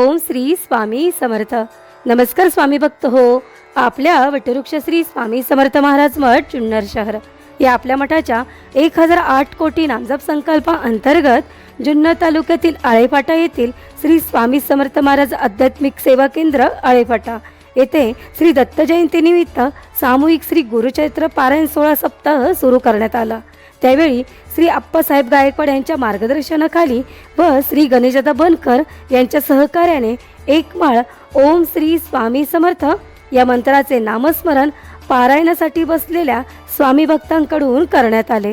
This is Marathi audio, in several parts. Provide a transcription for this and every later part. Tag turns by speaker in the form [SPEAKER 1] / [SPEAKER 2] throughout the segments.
[SPEAKER 1] ओम श्री स्वामी समर्थ. नमस्कार स्वामी भक्त हो. आपल्या वटवृक्ष श्री स्वामी समर्थ महाराज मठ जुन्नर शहर. या आपल्या मठाच्या एक हजार आठ कोटी नामजप संकल्पा अंतर्गत जुन्नर तालुक्यातील आळेफाटा येथील श्री स्वामी समर्थ महाराज आध्यात्मिक सेवा केंद्र आळेफाटा. येथे श्री दत्त जयंतीनिमित्त सामूहिक श्री गुरुचैत्र पारायण सोळा सप्ताह सुरू करण्यात आला. त्यावेळी श्री आप्पासाहेब गायकवाड यांच्या मार्गदर्शनाखाली व श्री गणेशदा बनकर यांच्या सहकार्याने एक माळ ओम श्री स्वामी समर्थ या मंत्राचे नामस्मरण पारायणासाठी बसलेल्या स्वामी भक्तांकडून करण्यात आले.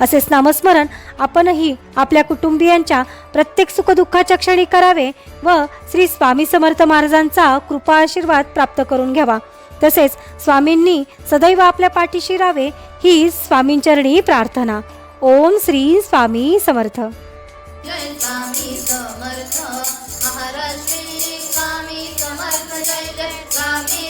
[SPEAKER 1] असेच नामस्मरण आपणही आपल्या कुटुंबियांच्या प्रत्येक सुखदुःखाच्या क्षणी करावे व श्री स्वामी समर्थ महाराजांचा कृपा आशीर्वाद प्राप्त करून घ्यावा. तसेच स्वामींनी सदैव आपल्या पाठीशी राहावे ही स्वामींचरणी प्रार्थना. ओम श्री स्वामी समर्थ.
[SPEAKER 2] जय स्वामी समर्थ. महाराज श्री स्वामी समर्थ. जय जय स्वामी समर्थ